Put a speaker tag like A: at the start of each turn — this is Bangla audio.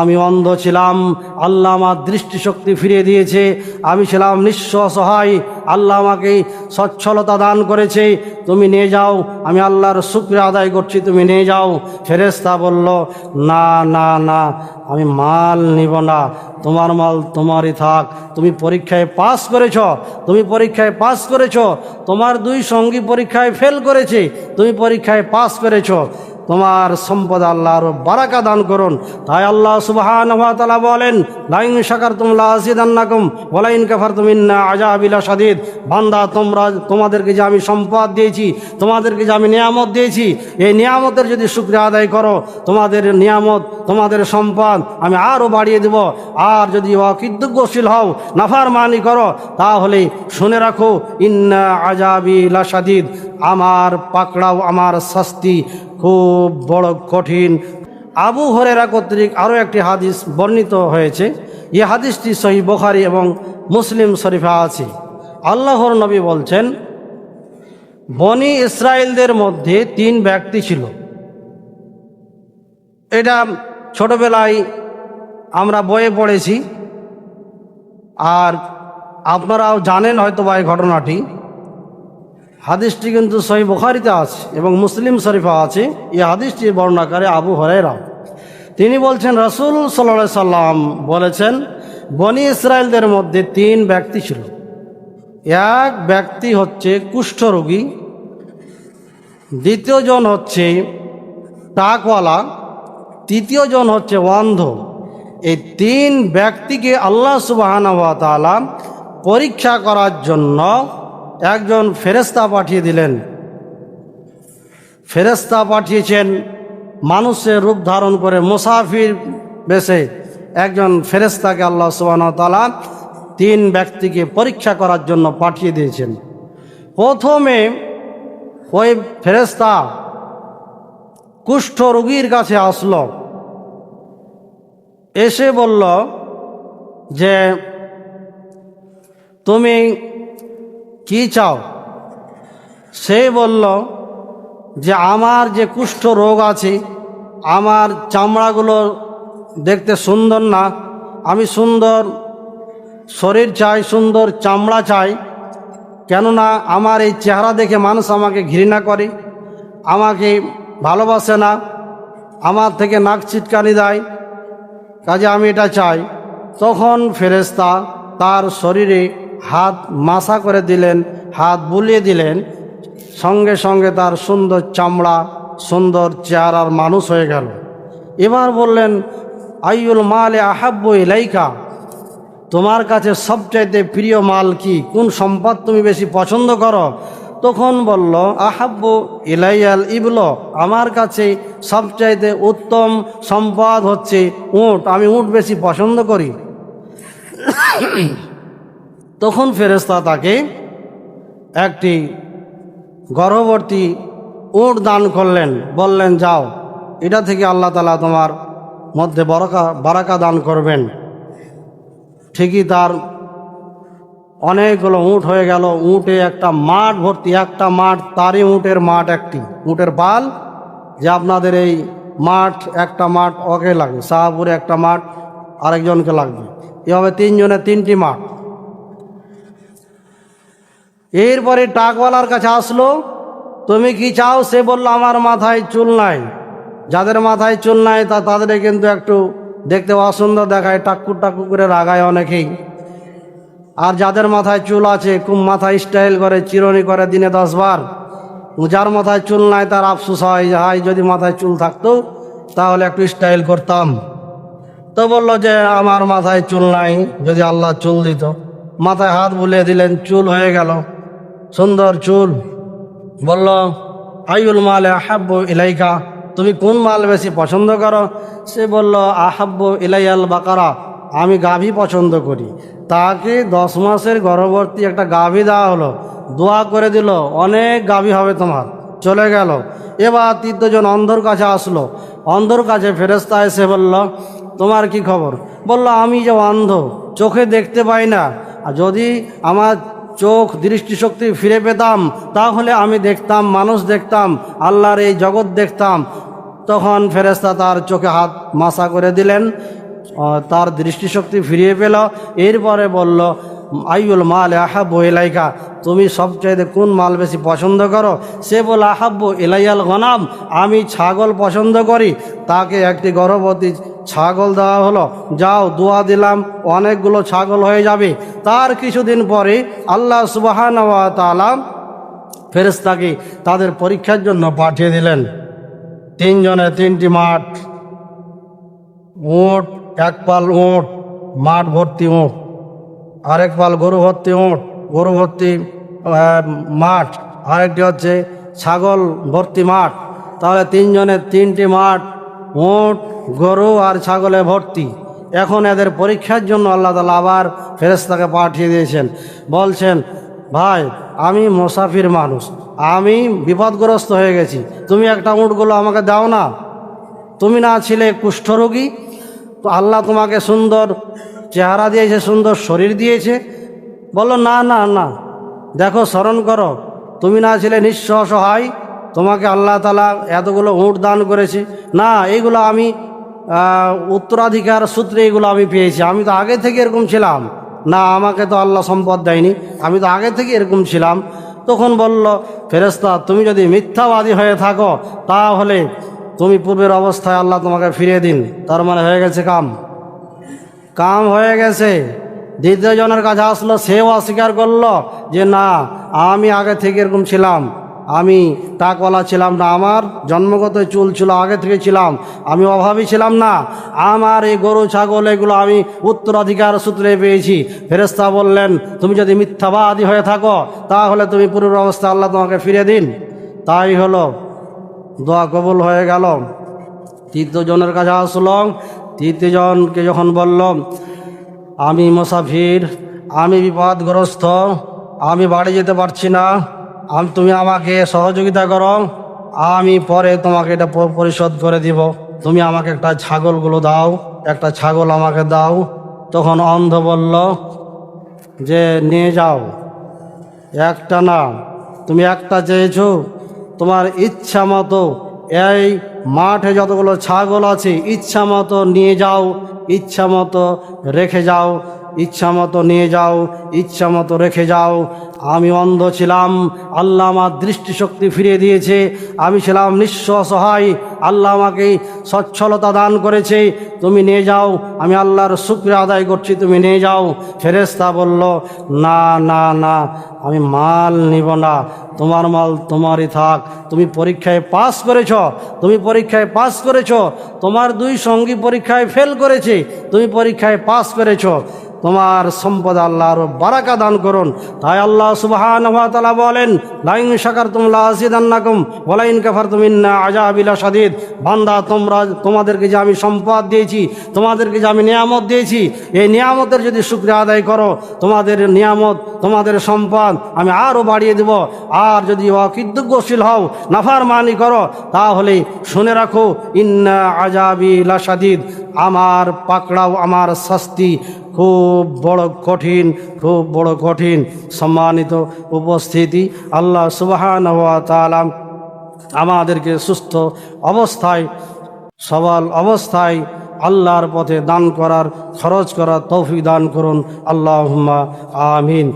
A: আমি অন্ধ ছিলাম, আল্লাহ আমার দৃষ্টিশক্তি ফিরিয়ে দিয়েছে, আমি ছিলাম নিঃস্ব সহায়, আল্লাহ আমাকে সচ্ছলতা দান করেছে, তুমি নিয়ে যাও, আমি আল্লাহর শুক্রিয়া আদায় করছি, তুমি নিয়ে যাও। ফেরেস্তা বলল, না না না, আমি মাল নিব না, তোমার মাল তোমারই থাক, তুমি পরীক্ষায় পাস করেছ, তুমি পরীক্ষায় পাস করেছ, তোমার দুই সঙ্গী পরীক্ষায় ফেল করেছে, তুমি পরীক্ষায় পাস করেছ। তোমার সম্পদ আল্লাহ আরও বারাকা দান করুন। তাই আল্লাহ সুবহান তালা বলেন, লাইন শাকার তুমলা আসিদান্নাকুম ওলাইন কাফার তুমিন্না আজাবিলা সাদিদ বান্দা, তোমরা, তোমাদেরকে যে আমি সম্পদ দিয়েছি, তোমাদেরকে যে আমি নিয়ামত দিয়েছি, এই নিয়ামতের যদি শুক্রিয়া আদায় করো, তোমাদের নিয়ামত, তোমাদের সম্পদ আমি আরও বাড়িয়ে দেব। আর যদি অকৃতজ্ঞশীল হও নাফার মানি করো, তাহলে শুনে রাখো, ইন্না আজাবি লাসাদিদ আমার পাকড়াও, আমার শাস্তি খুব বড় কঠিন। আবু হরেরা কর্তৃক আরও একটি হাদিস বর্ণিত হয়েছে। এই হাদিসটি সহি বখারি এবং মুসলিম শরীফা আছে। আল্লাহর নবী বলছেন, বনি ইসরায়েলদের মধ্যে তিন ব্যক্তি ছিল। এটা ছোটবেলায় আমরা বইয়ে পড়েছি। আর আপনারাও জানেন হয়তো বা এই ঘটনাটি। হাদিসটি কিন্তু সহি বুখারিতে আছে এবং মুসলিম শরীফা আছে। এই হাদিসটির বর্ণাকারে আবু হরেরা তিনি বলছেন, রসুল সাল্লা সাল্লাম বলেছেন, বনি ইসরায়েলদের মধ্যে তিন ব্যক্তি ছিল। এক ব্যক্তি হচ্ছে কুষ্ঠরোগী দ্বিতীয়জন হচ্ছে টাকওয়ালা তৃতীয়জন হচ্ছে অন্ধ। এই তিন ব্যক্তিকে আল্লাহ সুবাহানা পরীক্ষা করার জন্য একজন ফেরেস্তা পাঠিয়ে দিলেন। ফেরেস্তা পাঠিয়েছেন মানুষের রূপ ধারণ করে মুসাফির বেশে একজন ফেরেস্তাকে আল্লাহ সুবাহ তালা তিন ব্যক্তিকে পরীক্ষা করার জন্য পাঠিয়ে দিয়েছেন। প্রথমে ওই ফেরেস্তা কুষ্ঠ রোগীর কাছে আসলো। এসে বলল যে, তুমি কি চাও? সে বলল যে আমার যে কুষ্ঠ রোগ আছে, আমার চামড়াগুলো দেখতে সুন্দর না, আমি সুন্দর শরীর চাই, সুন্দর চামড়া চাই, কেননা আমার এই চেহারা দেখে মানুষ আমাকে ঘৃণা করে, আমাকে ভালোবাসে না, আমার থেকে নাক ছিটকানি দেয়, কাজে আমি এটা চাই। তখন ফেরেস্তা তার শরীরে হাত মাসা করে দিলেন, হাত বুলিয়ে দিলেন, সঙ্গে সঙ্গে তার সুন্দর চামড়া, সুন্দর চেহারার মানুষ হয়ে গেল। এবার বললেন আইউল মালে আহাব্য ইলাইকা, তোমার কাছে সবচাইতে প্রিয় মাল কি? কোন সম্পদ তুমি বেশি পছন্দ করো? তখন বলল আহাব্য ইলাইয়াল ইবল, আমার কাছে সবচাইতে উত্তম সম্পদ হচ্ছে উঁট, আমি উঁট বেশি পছন্দ করি। তখন ফেরেস্তা তাকে একটি গর্ভবর্তী ওট দান করলেন, বললেন, যাও, এটা থেকে আল্লাহ তালা তোমার মধ্যে বরকা, বারাকা দান করবেন। ঠিকই তার অনেকগুলো উঁট হয়ে গেল। উঁটে একটা মাঠ ভর্তি, একটা মাঠ, তারই উঁটের মাঠ একটি। উঁটের পাল যে আপনাদের এই মাঠ, একটা মাঠ ওকে লাগবে শাহপুরে একটা মাঠ আরেকজনকে লাগবে। এভাবে তিনজনের তিনটি মাঠ। এরপরে টাকওয়ালার কাছে আসলো, তুমি কি চাও? সে বলল, আমার মাথায় চুল নাই। যাদের মাথায় চুল নাই, তা তাদের কিন্তু একটু দেখতে অসুন্দর দেখায়, টাক্কু টাক্কু করে রাগায় অনেকেই। আর যাদের মাথায় চুল আছে, খুব মাথায় স্টাইল করে, চিরনি করে দিনে দশবার যার মাথায় চুল নাই, তার আফসুস হয় যে, হাই, যদি মাথায় চুল থাকতো, তাহলে একটু স্টাইল করতাম। তো বলল যে, আমার মাথায় চুল নাই, যদি আল্লাহ চুল দিত। মাথায় হাত বুলিয়ে দিলেন, চুল হয়ে গেল। সুন্দর চুল। বলল আইউল মালে আহাব্য ইলাইকা, তুমি কোন মাল বেশি পছন্দ করো? সে বলল আহাব্য ইলাইয়াল বাকারা, আমি গাভী পছন্দ করি। তাকে দশ মাসের গর্ভবর্তী একটা গাভী দেওয়া হলো। দোয়া করে দিল, অনেক গাভী হবে তোমার। চলে গেল। এবার তৃতীয়জন অন্ধর কাছে আসলো। অন্ধর কাছে ফেরেস্তা এসে বলল, তোমার কি খবর? বলল, আমি যে অন্ধ, চোখে দেখতে পাই না। আর যদি আমার চোখ দৃষ্টিশক্তি ফিরে পেতাম, তাহলে আমি দেখতাম, মানুষ দেখতাম, আল্লাহর এই জগৎ দেখতাম। তখন ফেরেস্তা তার চোখে হাত মাসা করে দিলেন তার দৃষ্টিশক্তি ফিরিয়ে পেল, এরপরে বলল আইউল মাল আহাব্বু এলাইকা তুমি সবচাইতে কোন মাল বেশি পছন্দ করো? সে বলে, আহাব্বু এলাইয়াল গনাম, আমি ছাগল পছন্দ করি। তাকে একটি গর্ভবতী ছাগল দেওয়া হলো। যাও, দোয়া দিলাম, অনেকগুলো ছাগল হয়ে যাবে। তার কিছুদিন পরে আল্লাহ সুবাহান তালা ফেরেস্তাকে তাদের পরীক্ষার জন্য পাঠিয়ে দিলেন। তিনজনে তিনটি মাঠ, উঁট, এক পাল উঁট মাঠ ভর্তি উঁট। আরেক পাল গরু ভর্তি উঁট গরু ভর্তি মাঠ। আরেকটি হচ্ছে ছাগল ভর্তি মাঠ। তাহলে তিনজনের তিনটি মাঠ, উঁট, গরু আর ছাগলে ভর্তি। এখন এদের পরীক্ষার জন্য আল্লাহ তালা আবার ফেরেস্তাকে পাঠিয়ে দিয়েছেন। বলছেন, ভাই, আমি মোসাফির মানুষ। আমি বিপদগ্রস্ত হয়ে গেছি। তুমি একটা উঁটগুলো আমাকে দাও না। তুমি না ছিলে কুষ্ঠরোগী। তো আল্লাহ তোমাকে সুন্দর চেহারা দিয়েছে, সুন্দর শরীর দিয়েছে। বলো না না না, দেখো, স্মরণ করো, তুমি না ছিলে নিঃস্ব সহায় তোমাকে আল্লাহ তালা এতগুলো উঁট দান করেছে। না এইগুলো আমি উত্তরাধিকার সূত্রে এগুলো আমি পেয়েছি। আমি তো আগে থেকে এরকম ছিলাম। না, আমাকে তো আল্লাহ সম্পদ দেয়নি। আমি তো আগে থেকে এরকম ছিলাম। তখন বলল ফেরেস্তা তুমি যদি মিথ্যাবাদী হয়ে থাকো, তাহলে তুমি পূর্বের অবস্থায় আল্লাহ তোমাকে ফিরিয়ে দিন। তার মানে হয়ে গেছে কাম। কাম হয়ে গেছে। দ্বিতীয় জনের কাছে আসলো, সেও অস্বীকার করল যে, না, আমি আগে থেকে এরকম ছিলাম। আমি টাকওয়ালা ছিলাম না, আমার জন্মগত চুল ছিল, আগে থেকে ছিলাম। আমি অভাবী ছিলাম না। আমার এই গরু, ছাগল, এগুলো আমি উত্তরাধিকার সূত্রে পেয়েছি। ফেরেস্তা বললেন, তুমি যদি মিথ্যাবাদী হয়ে থাকো, তাহলে তুমি পূর্বের অবস্থা আল্লাহ তোমাকে ফিরে দিন। তাই হলো, দোয়া কবুল হয়ে গেল। তৃতীয় জনের কাছে আসলাম তৃতীয় জনকে যখন বলল, আমি মুসাফির, আমি বিপদগ্রস্ত, আমি বাড়ি যেতে পারছি না, আমি তুমি আমাকে সহযোগিতা করো, আমি পরে তোমাকে এটা পরিশোধ করে দিব। তুমি আমাকে একটা ছাগলগুলো দাও, একটা ছাগল আমাকে দাও। তখন অন্ধ বলল, যে, নিয়ে যাও। একটা না তুমি একটা চেয়েছো, তোমার ইচ্ছা মতো এই মাঠে যতগুলো ছাগল আছে, ইচ্ছা মতো নিয়ে যাও, ইচ্ছা মতো রেখে যাও, ইচ্ছা মতো নিয়ে যাও, ইচ্ছা মতো রেখে যাও। আমি অন্ধ ছিলাম, আল্লাহ আমার দৃষ্টিশক্তি ফিরিয়ে দিয়েছে। আমি ছিলাম নিঃস্ব সহায় আল্লাহ আমাকে সচ্ছলতা দান করেছে। তুমি নিয়ে যাও, আমি আল্লাহর শুক্রিয়া আদায় করছি, তুমি নিয়ে যাও। ফেরেস্তা বলল, না না না আমি মাল নিব না। তোমার মাল তোমারই থাক। তুমি পরীক্ষায় পাস করেছ, তুমি পরীক্ষায় পাস করেছ, তোমার দুই সঙ্গী পরীক্ষায় ফেল করেছে, তুমি পরীক্ষায় পাস করেছ। তোমার সম্পদ আল্লাহ আরও বারাকা দান করুন। তাই আল্লাহ সুবহান বলেন, লাইন শাকার তুমলা আসিদান্নাকুম বলাইন কাফার তুমিন্না আজাবিলা সাদিদ বান্দা, তোমরা, তোমাদেরকে যে আমি সম্পদ দিয়েছি, তোমাদেরকে যে আমি নিয়ামত দিয়েছি, এই নিয়ামতের যদি শুক্রিয়া আদায় করো, তোমাদের নিয়ামত, তোমাদের সম্পদ আমি আরও বাড়িয়ে দেব। আর যদি অকৃতজ্ঞশীল হও নাফার মানি করো, তাহলে শুনে রাখো, ইন্না আজাবি লাসাদিদ আমার পাকড়াও আমার শাস্তি। খুব বড় কঠিন, খুব বড় কঠিন। সম্মানিত উপস্থিতি, আল্লাহ সুবাহান তালাম আমাদেরকে সুস্থ অবস্থায়, সবল অবস্থায় আল্লাহর পথে দান করার, খরচ করার তৌফিক দান করুন। আল্লাহ আমিন।